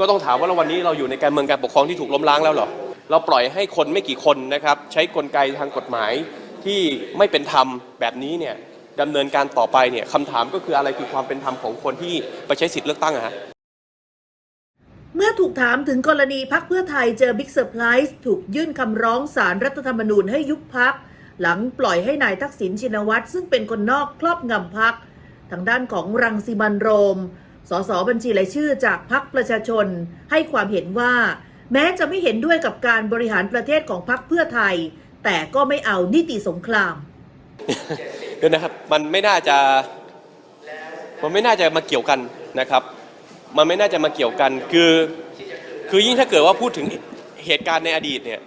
ก็ต้องถามว่าแล้ววันนี้เราอยู่ในการเมืองการปกครองที่ถูกล้มล้างแล้วเหรอ เราปล่อยให้คนไม่กี่คนนะครับ ใช้กลไกทางกฎหมายที่ไม่เป็นธรรมแบบนี้เนี่ยดำเนินการต่อไปเนี่ยคำถามก็คืออะไรคือความเป็นธรรมของคนที่ไปใช้สิทธิ์เลือกตั้งอะฮะเมื่อถูกถามถึงกรณีพักเพื่อไทยเจอบิ๊กเซอร์ไพรส์ถูกยื่นคำร้องสารรัฐธรรมนูญให้ยุบพัก หลังปล่อยให้นายทักษิณชินวัตรซึ่งเป็นคนนอกครอบงำพัก ทางด้านของรังสิมันโรม สสบัญชีรายชื่อจากพักประชาชนให้ความเห็นว่า แม้จะไม่เห็นด้วยกับการบริหารประเทศของพักเพื่อไทย แต่ก็ไม่เอานิติสงครามเดี๋ยวนะครับมันไม่น่าจะมันไม่น่าจะมาเกี่ยวกันนะครับ มันไม่น่าจะมาเกี่ยวกันคือคือยิ่งถ้าเกิดว่าพูดถึงเหตุการณ์ในอดีตเนี่ย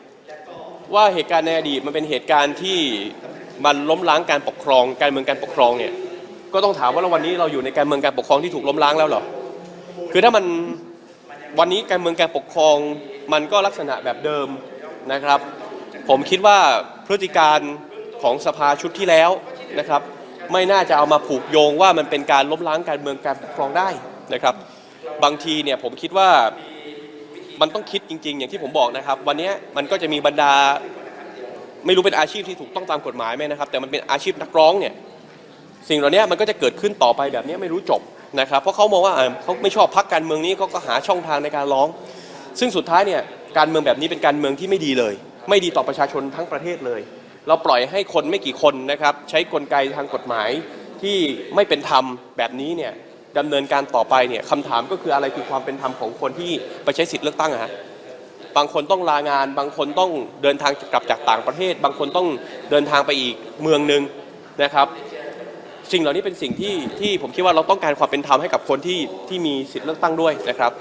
ว่าเหตุการณ์ในอดีตมันเป็นเหตุการณ์ที่มันล้มล้างการปกครอง การเมืองการปกครองเนี่ย ก็ต้องถามว่าแล้ววันนี้เราอยู่ในการเมืองการปกครองที่ถูกล้มล้างแล้วเหรอคือถ้ามันวันนี้การเมืองการปกครองมันก็ลักษณะแบบเดิมนะครับ ผมคิดว่าพฤติการของสภาชุดที่แล้วนะครับ ไม่น่าจะเอามาผูกโยงว่ามันเป็นการล้มล้างการเมืองการปกครองได้นะครับ บางทีเนี่ยผมคิดว่ามันต้องคิดจริง ๆ อย่างที่ผมบอกนะครับ วันนี้มันก็จะมีบรรดา ไม่รู้เป็นอาชีพที่ถูกต้องตามกฎหมายไหมนะครับ แต่มันเป็นอาชีพนักร้องเนี่ย สิ่งเหล่านี้มันก็จะเกิดขึ้นต่อไปแบบนี้ไม่รู้จบนะครับ เพราะเขามองว่าเขาไม่ชอบพักการเมืองนี้เขาก็หาช่องทางในการร้อง ซึ่งสุดท้ายเนี่ยการเมืองแบบนี้เป็นการเมืองที่ไม่ดีเลย ไม่ดีต่อประชาชนทั้งประเทศเลย เราปล่อยให้คนไม่กี่คนนะครับใช้กลไกทางกฎหมายที่ไม่เป็นธรรมแบบนี้เนี่ยดำเนินการต่อไปเนี่ยคำถามก็คืออะไรคือความเป็นธรรมของคนที่ไปใช้สิทธิ์เลือกตั้งอะฮะบางคนต้องลางาน บางคนต้องเดินทางกลับจากต่างประเทศ บางคนต้องเดินทางไปอีกเมืองหนึ่งนะครับ สิ่งเหล่านี้เป็นสิ่งที่ที่ผมคิดว่าเราต้องการความเป็นธรรมให้กับคนที่ที่มีสิทธิ์เลือกตั้งด้วยนะครับ